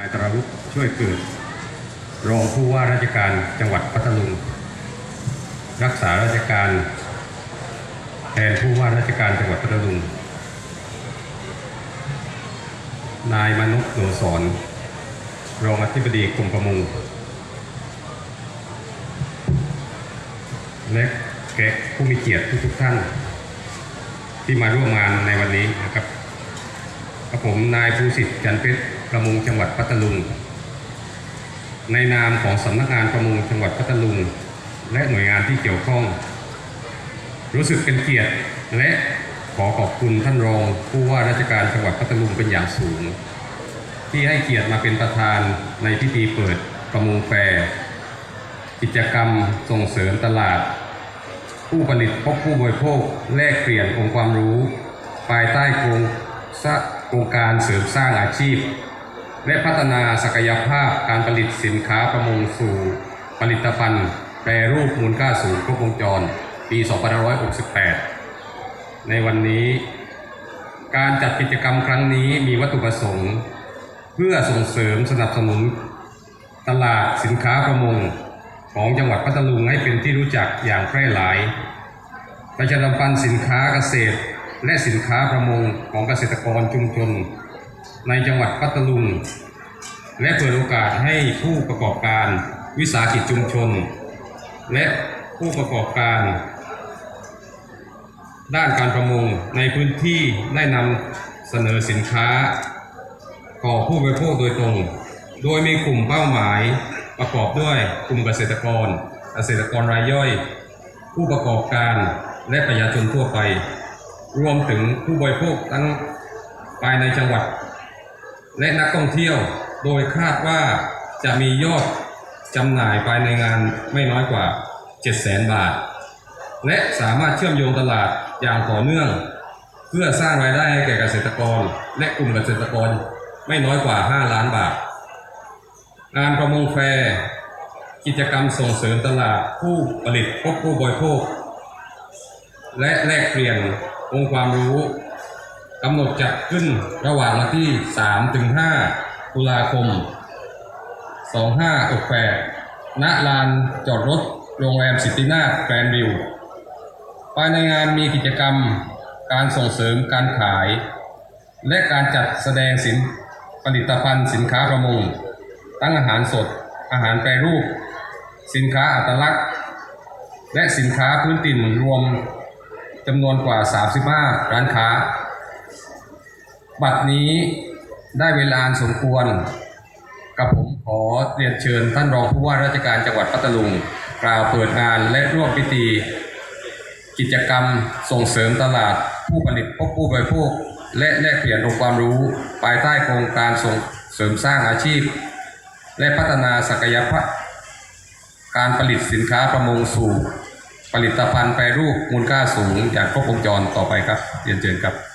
นายตราวุฒิช่วยเกิด รองผู้ว่าราชการจังหวัดพัทลุง รักษาราชการ แทนผู้ว่าราชการจังหวัดพัทลุง นายมนุษย์โนสอนรองอธิบดีกรมประมงและแขกผู้มีเกียรติทุกท่าน ที่มาร่วมงานในวันนี้นะครับกับผมนายภูสิทธิ์จันเพชร ประมงจังหวัดพัทลุง ในนามของสำนักงานประมงจังหวัดพัทลุง และหน่วยงานที่เกี่ยวข้อง รู้สึกเป็นเกียรติและขอขอบคุณท่านรองผู้ว่าราชการจังหวัดพัทลุงเป็นอย่างสูง ที่ให้เกียรติมาเป็นประธานในพิธีเปิดประมงแฟร์กิจกรรมส่งเสริมตลาด ผู้ผลิตพบผู้บริโภคแลกเปลี่ยนองค์ความรู้ ภายใต้โครงสร้างโครงการเสริมสร้างอาชีพ และพัฒนาศักยภาพการผลิตสินค้าประมงสู่ผลิตภัณฑ์ แปรรูปมูลค่าสูงครบวงจร ปี2568 ในวันนี้ การจัดกิจกรรมครั้งนี้มีวัตถุประสงค์ เพื่อส่งเสริมสนับสนุน ตลาดสินค้าประมงของจังหวัดพัทลุงให้เป็นที่รู้จักอย่างแพร่หลาย ประชาสัมพันธ์สินค้าเกษตร และสินค้าประมงของเกษตรกรชุมชนในจังหวัดพัทลุง และเปิดโอกาสให้ผู้ประกอบการวิสาหกิจชุมชน และผู้ประกอบการ ด้านการประมงในพื้นที่ได้นำเสนอสินค้าต่อผู้บริโภคโดยตรง โดยมีกลุ่มเป้าหมายประกอบด้วยกลุ่มเกษตรกร เกษตรกรรายย่อย ผู้ประกอบการและประชาชนทั่วไป รวมถึงผู้บริโภคทั้งภายในจังหวัด และนักท่องเที่ยว โดยคาดว่าจะมียอดจำหน่ายภายในงานไม่น้อยกว่า 700,000 บาท และสามารถเชื่อมโยงตลาดอย่างต่อเนื่อง เพื่อสร้างรายได้ให้แก่เกษตรกร และกลุ่มเกษตรกรไม่น้อยกว่า 5 ล้านบาท งานประมงแฟร์กิจกรรมส่งเสริมตลาดผู้ผลิตพบผู้บริโภค และแลกเปลี่ยนองค์ความรู้กำหนดจัดขึ้นระหว่างวันที่3ถึง5 ตุลาคม 2568ณลานจอดรถโรงแรมสิตินาแกรนด์วิวภายในงานมีกิจกรรมการส่งเสริมการขาย และการจัดแสดงสินผลิตภัณฑ์สินค้าประมงทั้งอาหารสด อาหารแปรรูป สินค้าอัตลักษณ์ และสินค้าพื้นถิ่นรวมจำนวนกว่า 35 ร้านค้า บัดนี้ ได้เวลาสมควร กับผมขอเรียนเชิญท่านรองผู้ว่าราชการจังหวัดพัทลุง กล่าวเปิดงานและร่วมพิธี กิจกรรมส่งเสริมตลาด ผู้ผลิตพบผู้บริโภค และแลกเปลี่ยนองค์ความรู้ภายใต้โครงการส่งเสริมสร้างอาชีพ และพัฒนาศักยภาพการผลิตสินค้าประมงสู่ ผลิตภัณฑ์แปรรูปมูลค่าสูงอย่างครบวงจรต่อไปครับเรียนเชิญครับ